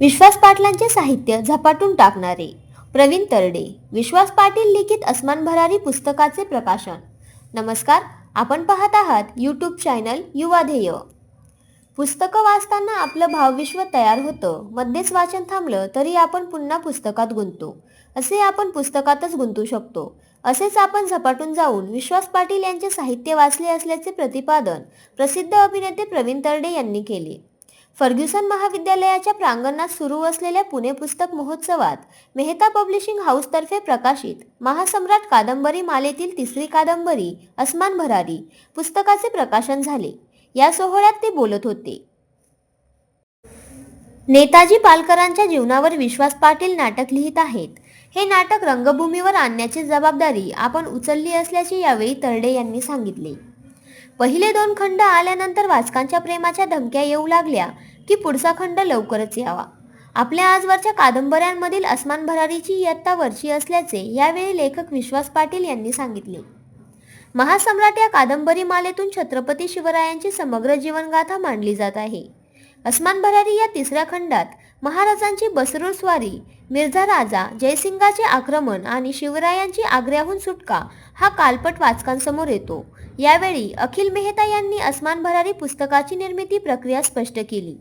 विश्वास पाटलांचे साहित्य झपाटून टाकणारे. प्रवीण तरडे विश्वास पाटील लिखित अस्मान भरारी पुस्तकाचे प्रकाशन. नमस्कार आपण पाहत आहात यूट्यूब चॅनल युवाध्येय पुस्तकं वाचताना आपलं भावविश्व तयार होतं. मध्येच वाचन थांबलं तरी आपण पुन्हा पुस्तकात गुंततो असे आपण पुस्तकातच गुंतू शकतो. असेच आपण झपाटून जाऊन विश्वास पाटील यांचे साहित्य वाचले असल्याचे प्रतिपादन प्रसिद्ध अभिनेते प्रवीण तरडे यांनी केले. फर्ग्युसन महाविद्यालयाच्या प्रांगणात सुरू असलेल्या पुणे पुस्तक महोत्सवात मेहता पब्लिशिंग हाऊसतर्फे प्रकाशित महासम्राट कादंबरी मालेतील तिसरी कादंबरी अस्मान भरारी पुस्तकाचे प्रकाशन झाले. या सोहळ्यात ते बोलत होते. नेताजी पालकरांच्या जीवनावर विश्वास पाटील नाटक लिहित आहेत. हे नाटक रंगभूमीवर आणण्याची जबाबदारी आपण उचलली असल्याचे यावेळी तरडे यांनी सांगितले. पहिले दोन खंड आल्यानंतर वाचकांच्या प्रेमाच्या धमक्या येऊ लागल्या की पुढचा खंड लवकरच यावा. आपल्या आजवरच्या कादंबऱ्यांमधील अस्मान भरारीची इयत्ता वरची असल्याचे यावेळी लेखक विश्वास पाटील यांनी सांगितले. महासम्राट या कादंबरी मालेतून छत्रपती शिवरायांची समग्र जीवनगाथा मांडली जात आहे. अस्मान भरारी या तिसऱ्या खंडात महाराजांची बसरूळ स्वारी मिर्झा राजा जयसिंगाचे आक्रमण आणि शिवरायांची आग्र्याहून सुटका हा कालपट वाचकांसमोर येतो. यावेळी अखिल मेहता यांनी अस्मान भरारी पुस्तकाची निर्मिती प्रक्रिया स्पष्ट केली.